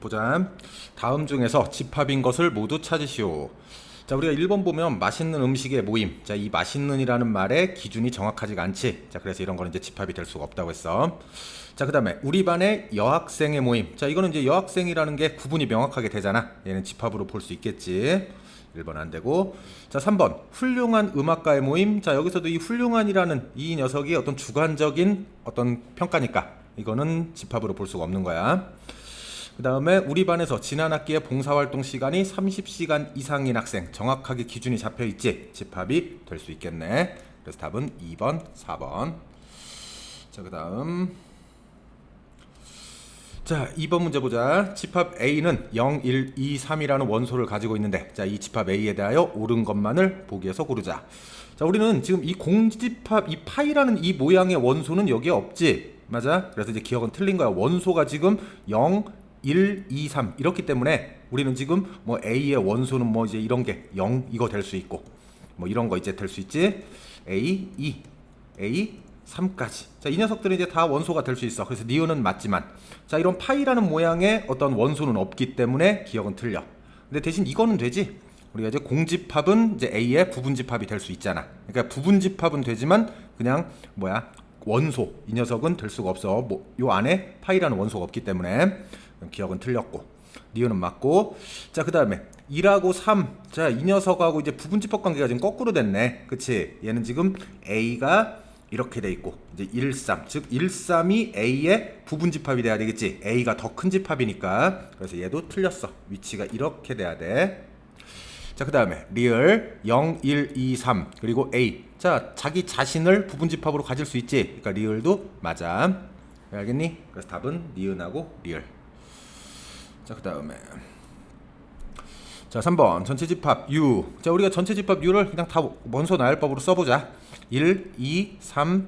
보자. 다음 중에서 집합인 것을 모두 찾으시오. 자, 우리가 1번 보면 맛있는 음식의 모임. 자, 이 맛있는이라는 말의 기준이 정확하지가 않지. 자, 그래서 이런 거는 이제 집합이 될 수가 없다고 했어. 자, 그다음에 우리 반의 여학생의 모임. 자, 이거는 이제 여학생이라는 게 구분이 명확하게 되잖아. 얘는 집합으로 볼 수 있겠지. 1번 안 되고. 자, 3번. 훌륭한 음악가의 모임. 자, 여기서도 이 훌륭한이라는 이 녀석이 어떤 주관적인 어떤 평가니까 이거는 집합으로 볼 수가 없는 거야. 그 다음에 우리 반에서 지난 학기에 봉사활동 시간이 30시간 이상인 학생 정확하게 기준이 잡혀 있지 집합이 될 수 있겠네. 그래서 답은 2번, 4번. 자, 그 다음. 자, 2번 문제 보자. 집합 A는 0, 1, 2, 3이라는 원소를 가지고 있는데, 자, 이 집합 A에 대하여 옳은 것만을 보기에서 고르자. 자, 우리는 지금 이 공집합, 이 파이라는 이 모양의 원소는 여기에 없지. 맞아? 그래서 이제 기억은 틀린 거야. 원소가 지금 0, 1, 2, 3 이렇기 때문에 우리는 지금 뭐 A의 원소는 뭐 이제 이런 게 0 이거 될 수 있고 뭐 이런 거 이제 될 수 있지. A, 2, A, 3까지. 자, 이 녀석들은 이제 다 원소가 될 수 있어. 그래서 니은은 맞지만 자, 이런 파이라는 모양의 어떤 원소는 없기 때문에 기억은 틀려. 근데 대신 이거는 되지. 우리가 이제 공집합은 이제 A의 부분집합이 될 수 있잖아. 그러니까 부분집합은 되지만 그냥 뭐야? 원소 이 녀석은 될 수가 없어. 뭐 요 안에 파이라는 원소가 없기 때문에 기억은 틀렸고 니은은 맞고 자 그 다음에 2하고 3. 자, 이 녀석하고 이제 부분집합 관계가 지금 거꾸로 됐네. 그치? 얘는 지금 A가 이렇게 돼 있고 이제 1, 3. 즉 1, 3이 A의 부분집합이 돼야 되겠지. A가 더 큰 집합이니까. 그래서 얘도 틀렸어. 위치가 이렇게 돼야 돼. 자, 그 다음에 리얼 0, 1, 2, 3 그리고 A. 자, 자기 자신을 부분집합으로 가질 수 있지. 그러니까 리얼도 맞아. 알겠니? 그래서 답은 니은하고 리얼. 자, 그 다음에 자, 3번 전체 집합 U. 자, 우리가 전체 집합 U를 그냥 다 원소 나열법으로 써보자. 1, 2, 3,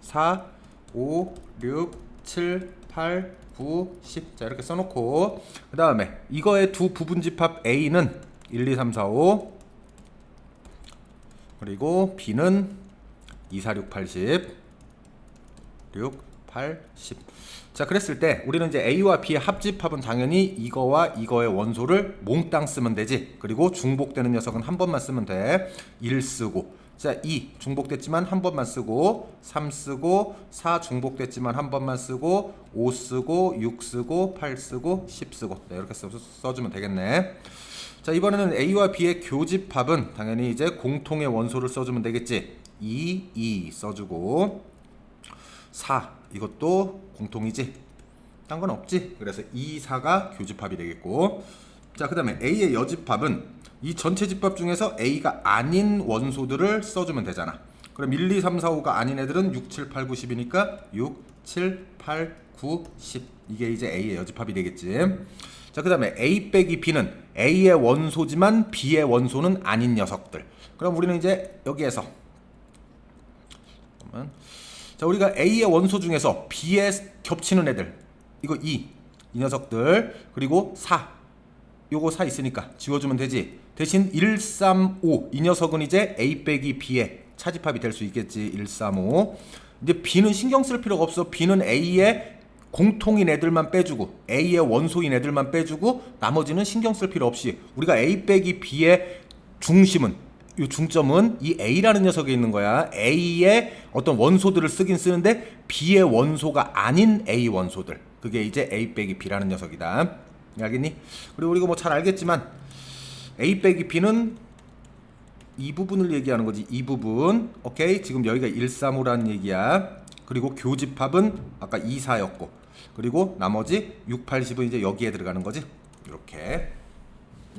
4, 5, 6, 7, 8, 9, 10. 자, 이렇게 써놓고 그 다음에 이거의 두 부분 집합 A는 1, 2, 3, 4, 5 그리고 B는 2, 4, 6, 8, 10 6, 8, 10. 자, 그랬을 때 우리는 이제 A와 B의 합집합은 당연히 이거와 이거의 원소를 몽땅 쓰면 되지. 그리고 중복되는 녀석은 한 번만 쓰면 돼. 1 쓰고. 자, 2 중복됐지만 한 번만 쓰고 3 쓰고 4 중복됐지만 한 번만 쓰고 5 쓰고 6 쓰고 8 쓰고 10 쓰고. 네, 이렇게 써, 써주면 되겠네. 자, 이번에는 A와 B의 교집합은 당연히 이제 공통의 원소를 써주면 되겠지. 2, 2 써주고 4 이것도 공통이지? 딴 건 없지? 그래서 2, 4가 교집합이 되겠고. 자 그 다음에 A의 여집합은 이 전체 집합 중에서 A가 아닌 원소들을 써주면 되잖아. 그럼 1, 2, 3, 4, 5가 아닌 애들은 6, 7, 8, 9, 10이니까 6, 7, 8, 9, 10 이게 이제 A의 여집합이 되겠지. 자 그 다음에 A 빼기 B는 A의 원소지만 B의 원소는 아닌 녀석들. 그럼 우리는 이제 여기에서. 잠깐만 자, 우리가 A의 원소 중에서 B에 겹치는 애들. 이거 2. 이 녀석들. 그리고 4. 요거 4 있으니까 지워주면 되지. 대신 1, 3, 5. 이 녀석은 이제 A 빼기 B의 차집합이 될 수 있겠지. 1, 3, 5. 이제 B는 신경 쓸 필요가 없어. B는 A의 공통인 애들만 빼주고 A의 원소인 애들만 빼주고 나머지는 신경 쓸 필요 없이 우리가 A 빼기 B의 중심은 이 중점은 이 A라는 녀석에 있는 거야. A의 어떤 원소들을 쓰긴 쓰는데 B의 원소가 아닌 A 원소들. 그게 이제 A 빼기 B라는 녀석이다. 알겠니? 그리고 우리가 뭐 잘 알겠지만 A 빼기 B는 이 부분을 얘기하는 거지. 이 부분. 오케이? 지금 여기가 135라는 얘기야. 그리고 교집합은 아까 2, 4였고. 그리고 나머지 6, 8, 10은 이제 여기에 들어가는 거지. 이렇게.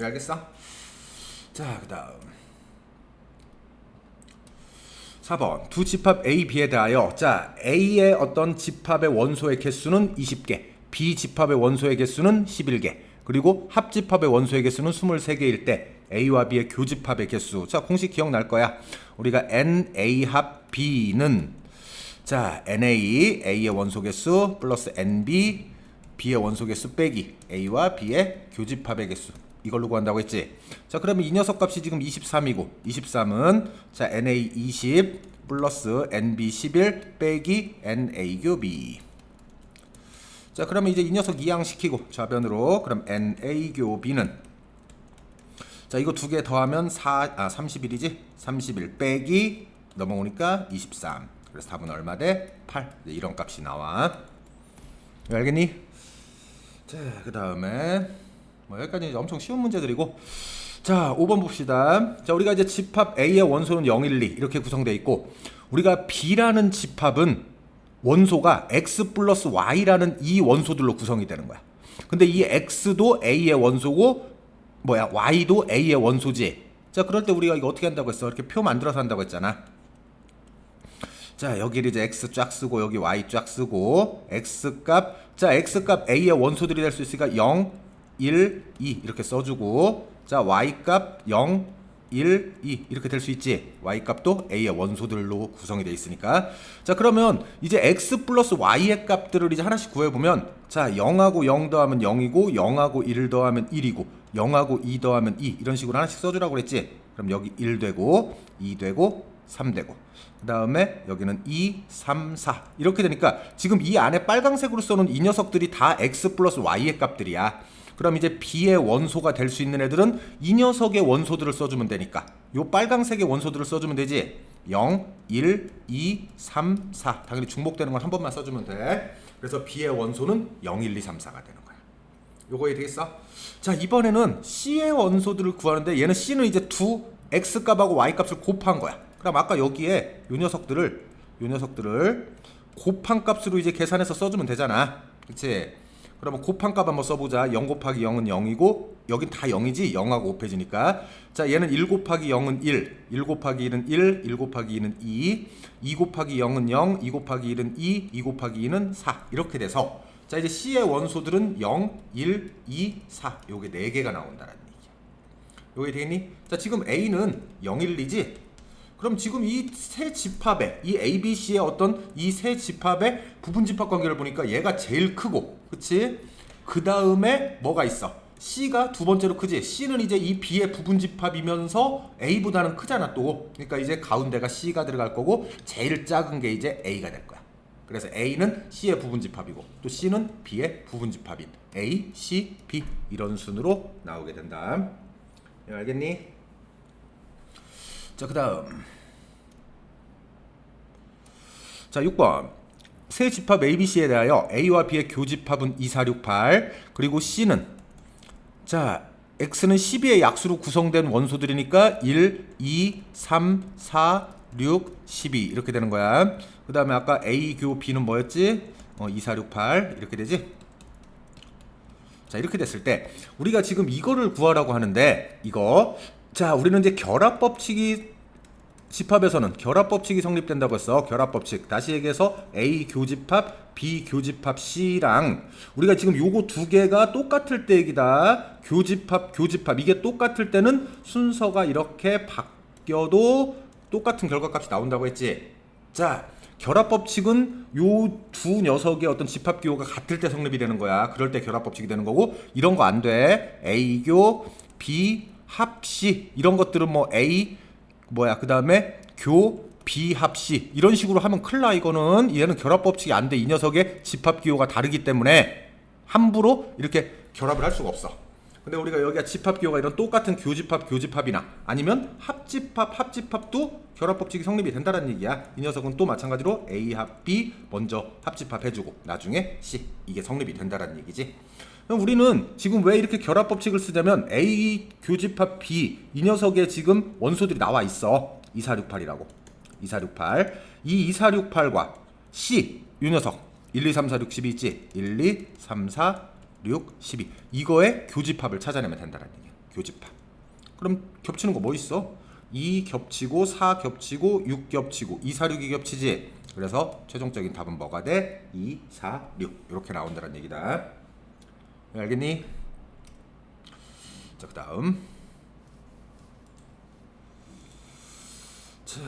알겠어? 자, 그 다음 4번. 두 집합 A, B에 대하여 자 A의 어떤 집합의 원소의 개수는 20개 B 집합의 원소의 개수는 11개 그리고 합집합의 원소의 개수는 23개일 때 A와 B의 교집합의 개수. 자 공식 기억날 거야. 우리가 NA 합 B는 자 NA A의 원소 개수 플러스 NB B의 원소 개수 빼기 A와 B의 교집합의 개수 이걸로 구한다고 했지. 자, 그러면 이 녀석 값이 지금 23이고 23은 자, NA 20 플러스 NB 11 빼기 NA 교비. 자, 그러면 이제 이 녀석 이항시키고 좌변으로 그럼 NA교 B는 자, 이거 두 개 더하면 4, 아, 31이지? 31 빼기 넘어오니까 23. 그래서 답은 얼마 돼? 8. 이제 이런 값이 나와. 알겠니? 자, 그 다음에 뭐 여기까지 엄청 쉬운 문제들이고 자, 5번 봅시다. 자, 우리가 이제 집합 A의 원소는 0, 1, 2 이렇게 구성되어 있고 우리가 B라는 집합은 원소가 X 플러스 Y라는 이 원소들로 구성이 되는 거야. 근데 이 X도 A의 원소고 뭐야 Y도 A의 원소지. 자, 그럴 때 우리가 이거 어떻게 한다고 했어? 이렇게 표 만들어서 한다고 했잖아. 자, 여기를 이제 x 쫙 쓰고 여기 y 쫙 쓰고 x 값, 자, x 값 a의 원소들이 될 수 있으니까 0, 1, 2 이렇게 써주고, 자, y 값 0, 1, 2 이렇게 될 수 있지. y 값도 a의 원소들로 구성이 돼 있으니까. 자, 그러면 이제 x 플러스 y의 값들을 이제 하나씩 구해보면, 자, 0하고 0 더하면 0이고, 0하고 1 더하면 1이고, 0하고 2 더하면 2 이런 식으로 하나씩 써주라고 그랬지. 그럼 여기 1 되고, 2 되고, 3 되고. 그 다음에 여기는 2, 3, 4 이렇게 되니까 지금 이 안에 빨강색으로 써놓은 이 녀석들이 다 x 플러스 y의 값들이야 그럼 이제 b의 원소가 될 수 있는 애들은 이 녀석의 원소들을 써주면 되니까. 요 빨강색의 원소들을 써주면 되지? 0, 1, 2, 3, 4 당연히 중복되는 건 한 번만 써주면 돼. 그래서 b의 원소는 0, 1, 2, 3, 4가 되는 거야. 요거 이해되겠어? 자 이번에는 C의 원소들을 구하는데 얘는 C는 이제 두 X 값하고 Y 값을 곱한 거야. 그럼 아까 여기에 요 녀석들을 요 녀석들을 곱한 값으로 이제 계산해서 써주면 되잖아. 그치? 그러면 곱한 값 한번 써보자. 0 곱하기 0은 0이고 여긴 다 0이지? 0하고 곱해지니까. 자 얘는 1 곱하기 0은 1 1 곱하기 1은 1 1 곱하기 2는 2 2 곱하기 0은 0 2 곱하기 1은 2 2 곱하기 2는 4 이렇게 돼서. 자 이제 C의 원소들은 0, 1, 2, 4 요게 4개가 나온다는 얘기야. 요게 되겠니? 자 지금 A는 0, 1, 2지? 그럼 지금 이 세 집합의 이 A, B, C의 어떤 이 세 집합의 부분 집합 관계를 보니까 얘가 제일 크고 그치? 그 다음에 뭐가 있어? C가 두 번째로 크지? C는 이제 이 B의 부분 집합이면서 A보다는 크잖아 또 그러니까 이제 가운데가 C가 들어갈 거고 제일 작은 게 이제 A가 될 거야 그래서 A는 C의 부분 집합이고 또 C는 B의 부분 집합인 A, C, B 이런 순으로 나오게 된다 예, 알겠니? 자, 그 다음. 자, 6번. 세 집합 ABC에 대하여 A와 B의 교집합은 2, 4, 6, 8. 그리고 C는 자, X는 12의 약수로 구성된 원소들이니까 1, 2, 3, 4, 6, 12 이렇게 되는 거야. 그 다음에 아까 A 교 B는 뭐였지? 어, 2, 4, 6, 8 이렇게 되지? 자 이렇게 됐을 때 우리가 지금 이거를 구하라고 하는데 이거 자 우리는 이제 결합 법칙이 집합에서는 결합 법칙이 성립된다고 했어. 결합 법칙 다시 얘기해서 A 교집합 B 교집합 C랑 우리가 지금 요거 두 개가 똑같을 때 얘기다. 교집합 교집합. 이게 똑같을 때는 순서가 이렇게 바뀌어도 똑같은 결과값이 나온다고 했지. 자 결합 법칙은 요 두 녀석의 어떤 집합 기호가 같을 때 성립이 되는 거야. 그럴 때 결합 법칙이 되는 거고 이런 거 안 돼. A교 B 합 C 이런 것들은 뭐 A 뭐야 그 다음에 교 B 합 C 이런 식으로 하면 큰일 나 이거는 얘는 결합 법칙이 안 돼. 이 녀석의 집합 기호가 다르기 때문에 함부로 이렇게 결합을 할 수가 없어. 근데 우리가 여기가 집합 기호가 이런 똑같은 교집합 교집합이나 아니면 합집합 합집합도 결합 법칙이 성립이 된다는 얘기야. 이 녀석은 또 마찬가지로 A 합 B 먼저 합집합 해주고 나중에 C 이게 성립이 된다는 얘기지. 그럼 우리는 지금 왜 이렇게 결합 법칙을 쓰냐면 A 교집합 B 이 녀석의 지금 원소들이 나와 있어. 2468이라고. 2468. 이 2468과 C 이 녀석 1, 2, 3, 4, 6, 12 있지? 1, 2, 3, 4, 6, 12 이거의 교집합을 찾아내면 된다는 얘기야 교집합 그럼 겹치는 거 뭐 있어? 2 겹치고 4 겹치고 6 겹치고 2, 4, 6이 겹치지 그래서 최종적인 답은 뭐가 돼? 2, 4, 6 이렇게 나온다는 얘기다 알겠니? 자 그 다음 자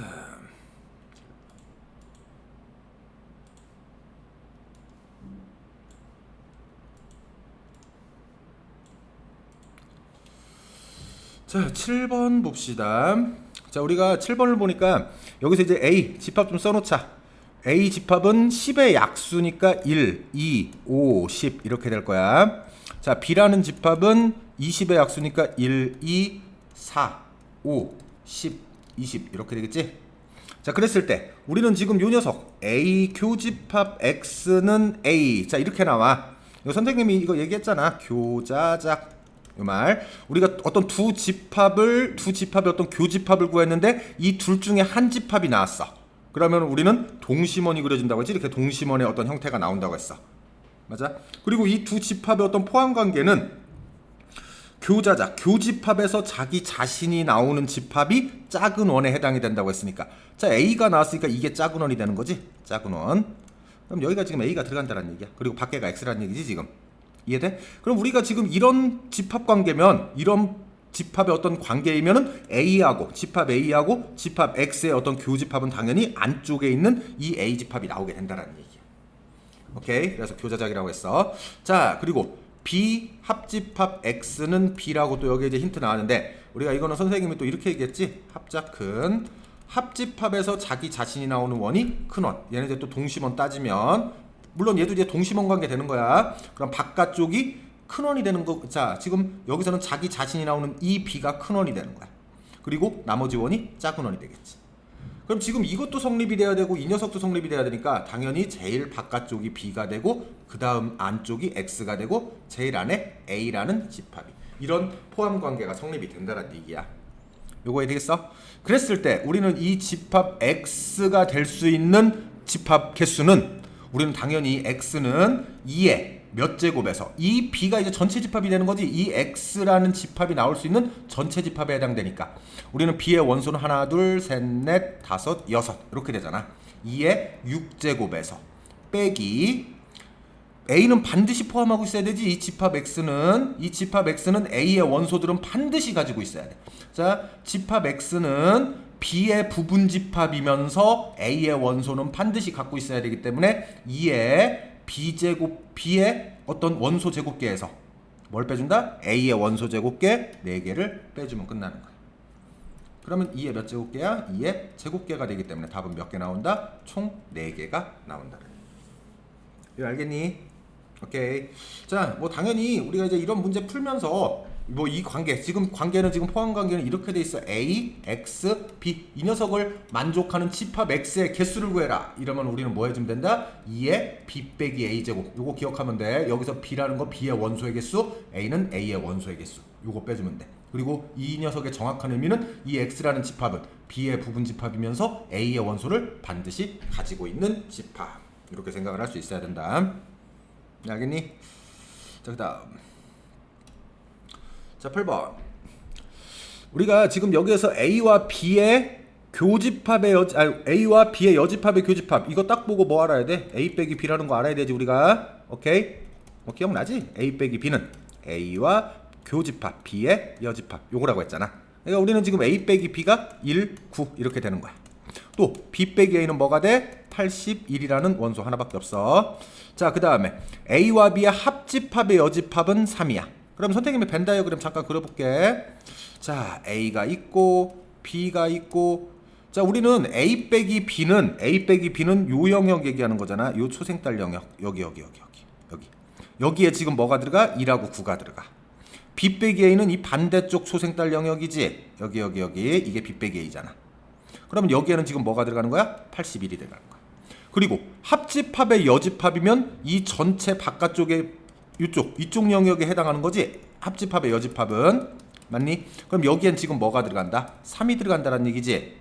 자, 7번 봅시다. 자, 우리가 7번을 보니까 여기서 이제 A 집합 좀 써놓자. A 집합은 10의 약수니까 1, 2, 5, 10 이렇게 될 거야. 자, B라는 집합은 20의 약수니까 1, 2, 4, 5, 10, 20 이렇게 되겠지? 자, 그랬을 때 우리는 지금 요 녀석 A 교집합 X는 A. 자, 이렇게 나와. 요 선생님이 이거 얘기했잖아. 교자작 이 말. 우리가 어떤 두 집합을 두 집합의 어떤 교집합을 구했는데 이 둘 중에 한 집합이 나왔어. 그러면 우리는 동심원이 그려진다고 했지. 이렇게 동심원의 어떤 형태가 나온다고 했어. 맞아? 그리고 이 두 집합의 어떤 포함 관계는 교자자, 교집합에서 자기 자신이 나오는 집합이 작은 원에 해당이 된다고 했으니까 자 A가 나왔으니까 이게 작은 원이 되는 거지 작은 원 그럼 여기가 지금 A가 들어간다는 얘기야 그리고 밖에가 X라는 얘기지 지금 이해돼? 그럼 우리가 지금 이런 집합 관계면 이런 집합의 어떤 관계이면은 A하고 집합 A하고 집합 X의 어떤 교집합은 당연히 안쪽에 있는 이 A 집합이 나오게 된다는 얘기야 오케이? 그래서 교자작이라고 했어. 자 그리고 B 합집합 X는 B라고 또 여기 이제 힌트 나왔는데 우리가 이거는 선생님이 또 이렇게 얘기했지? 합작은 합집합에서 자기 자신이 나오는 원이 큰 원. 얘는 이제 또 동심원 따지면 물론 얘도 이제 동심원 관계 되는 거야. 그럼 바깥쪽이 큰 원이 되는 거 자 지금 여기서는 자기 자신이 나오는 이 B가 큰 원이 되는 거야 그리고 나머지 원이 작은 원이 되겠지 그럼 지금 이것도 성립이 돼야 되고 이 녀석도 성립이 돼야 되니까 당연히 제일 바깥쪽이 B가 되고 그 다음 안쪽이 X가 되고 제일 안에 A라는 집합이 이런 포함 관계가 성립이 된다는 얘기야. 요거 되겠어? 그랬을 때 우리는 이 집합 X가 될 수 있는 집합 개수는 우리는 당연히 X는 2의 몇 제곱에서 이 B가 이제 전체 집합이 되는 거지 이 X라는 집합이 나올 수 있는 전체 집합에 해당되니까. 우리는 B의 원소는 하나 둘셋넷 다섯 여섯 이렇게 되잖아. 2의 6제곱에서 빼기 A는 반드시 포함하고 있어야 되지. 이 집합 X는 이 집합 X는 A의 원소들은 반드시 가지고 있어야 돼. 자 집합 X는 B의 부분 집합이면서 A의 원소는 반드시 갖고 있어야 되기 때문에 2의 B제곱 B의 어떤 원소 제곱계에서 뭘 빼준다? A의 원소 제곱계 4개를 빼주면 끝나는 거야. 그러면 2의 몇 제곱계야? 2의 제곱계가 되기 때문에 답은 몇 개 나온다? 총 4개가 나온다는 이거 알겠니? 오케이. 자, 뭐 당연히 우리가 이제 이런 문제 풀면서 뭐 이 관계 지금 관계는 지금 포함 관계는 이렇게 돼 있어 A, X, B 이 녀석을 만족하는 집합 X의 개수를 구해라 이러면 우리는 뭐 해주면 된다? 2의 B 빼기 A 제곱 요거 기억하면 돼 여기서 B라는 거 B의 원소의 개수 A는 A의 원소의 개수 요거 빼주면 돼 그리고 이 녀석의 정확한 의미는 이 X라는 집합은 B의 부분 집합이면서 A의 원소를 반드시 가지고 있는 집합 이렇게 생각을 할 수 있어야 된다. 알겠니? 자, 그 다음. 자, 8번. 우리가 지금 여기에서 A와 B의 교집합의 여 아니, A와 B의 여집합의 교집합 이거 딱 보고 뭐 알아야 돼? A 빼기 B라는 거 알아야 되지 우리가. 오케이? 뭐 기억나지? A 빼기 B는 A와 교집합 B의 여집합 요거라고 했잖아. 그러니까 우리는 지금 A 빼기 B가 1, 9 이렇게 되는 거야. 또 B 빼기 A는 뭐가 돼? 81이라는 원소 하나밖에 없어. 자, 그 다음에 A와 B의 합집합의 여집합은 3이야. 그럼 선생님의 벤 다이어그램 잠깐 그려볼게. 자, A가 있고 B가 있고 자, 우리는 A 빼기 B는 A 빼기 B는 요 영역 얘기하는 거잖아. 요 초생딸 영역. 여기 여기 여기 여기 여기. 여기에 지금 뭐가 들어가? 2라고 9가 들어가. B 빼기 A는 이 반대쪽 초생딸 영역이지. 여기 여기 여기 이게 B 빼기 A잖아. 그러면 여기에는 지금 뭐가 들어가는 거야? 81이 들어가는 거야. 그리고 합집합의 여집합이면 이 전체 바깥쪽에 이쪽 이쪽 영역에 해당하는 거지. 합집합의 여집합은 맞니? 그럼 여기엔 지금 뭐가 들어간다? 3이 들어간다는 얘기지.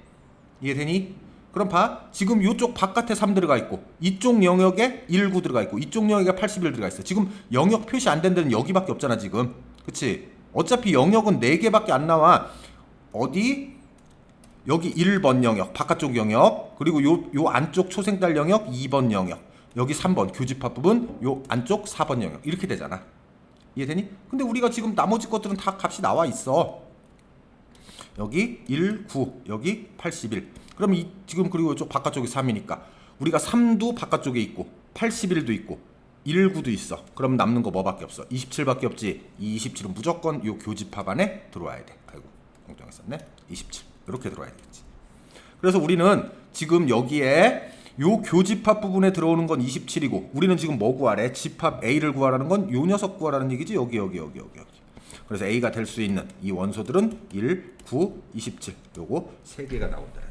이해되니? 그럼 봐. 지금 이쪽 바깥에 3 들어가 있고 이쪽 영역에 19 들어가 있고 이쪽 영역에 81 들어가 있어. 지금 영역 표시 안 된 데는 여기밖에 없잖아, 지금. 그치 어차피 영역은 4개밖에 안 나와. 어디? 여기 1번 영역, 바깥쪽 영역, 그리고 요, 요 안쪽 초생달 영역 2번 영역, 여기 3번 교집합 부분, 요 안쪽 4번 영역 이렇게 되잖아. 이해되니? 근데 우리가 지금 나머지 것들은 다 값이 나와 있어. 여기 1, 9, 여기 81. 그럼 이 지금 그리고 이쪽 바깥쪽이 3이니까 우리가 3도 바깥쪽에 있고 81도 있고 1, 9도 있어. 그럼 남는 거 뭐밖에 없어? 27밖에 없지. 이 27은 무조건 요 교집합 안에 들어와야 돼. 아이고, 공정했었네. 27. 이렇게 들어와야 되겠지. 그래서 우리는 지금 여기에 요 교집합 부분에 들어오는 건 27이고 우리는 지금 뭐 구하래? 집합 A를 구하라는 건 요 녀석 구하라는 얘기지? 여기 여기 여기 여기 여기. 그래서 A가 될 수 있는 이 원소들은 1, 9, 27 요거 세 개가 나온다는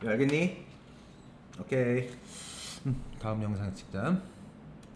얘기야. 알겠니? 오케이. 음, 다음 영상 찍자